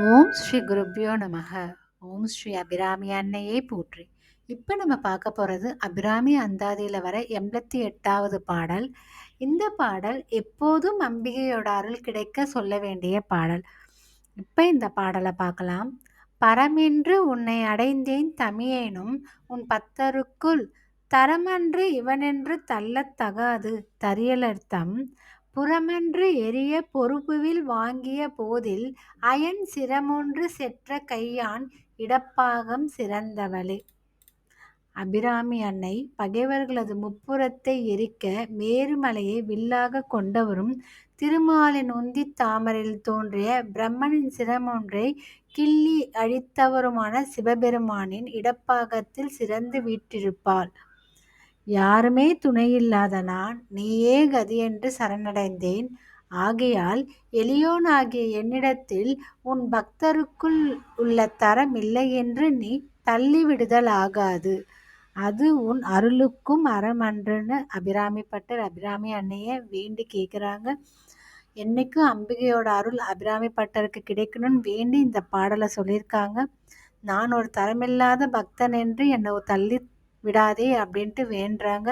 ஓம் ஸ்ரீ குருப்யோ நமக. ஓம் ஸ்ரீ அபிராமி அன்னையே போற்றி. இப்போ நம்ம பார்க்க போகிறது அபிராமி அந்தாதியில் வர எண்பத்தி எட்டாவது பாடல். இந்த பாடல் எப்போதும் அம்பிகையோட அருள் கிடைக்க சொல்ல வேண்டிய பாடல். இப்போ இந்த பாடலை பார்க்கலாம். பரமென்று உன்னை அடைந்தேன் தமியேனும் உன் பத்தருக்குள் தரமன்று இவனென்று தள்ளத்தகாது தரியலர்த்தம். புறமன்று எரிய பொறுப்புவில் வாங்கிய போதில் அயன் சிரமொன்று செற்ற கையான் இடப்பாகம் சிறந்தவளே. அபிராமி அன்னை பகைவர்களது முப்புறத்தை எரிக்க மேருமலையை வில்லாக கொண்டவரும் திருமாலின் உந்தி தாமரையில் தோன்றிய பிரம்மனின் சிரமொன்றை கிள்ளி அழித்தவருமான சிவபெருமானின் இடப்பாகத்தில் சிறந்து வீற்றிருப்பாள். யாருமே துணையில்லாத நான் நீயே கதி என்று சரணடைந்தேன். ஆகையால் எளியோனாகிய என்னிடத்தில் உன் பக்தருக்குள் உள்ள தரம் இல்லை என்று நீ தள்ளிவிடுதல் ஆகாது. அது உன் அருளுக்கும் அறமன்றுன்னு அன்றுன்னு அபிராமிப்பட்டர் அபிராமி அன்னைய வேண்டி கேட்குறாங்க என்னைக்கும் அம்பிகையோட அருள் அபிராமி பட்டருக்கு கிடைக்கணும்னு வேண்டி இந்த பாடலை சொல்லியிருக்காங்க. நான் ஒரு தரமில்லாத பக்தன் என்று என்னை தள்ளி விடாதே அப்படின்ட்டு வேண்டுறாங்க.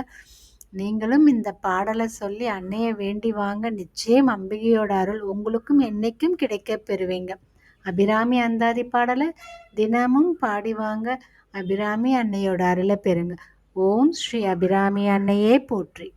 நீங்களும் இந்த பாடலை சொல்லி அன்னையை வேண்டி வாங்க. நிச்சயம் அம்பிகையோட அருள் உங்களுக்கும் என்னைக்கும் கிடைக்க பெறுவீங்க. அபிராமி அந்தாதி பாடலை தினமும் பாடி வாங்க. அபிராமி அன்னையோட அருளை பெறுங்க. ஓம் ஸ்ரீ அபிராமி அன்னையே போற்றி.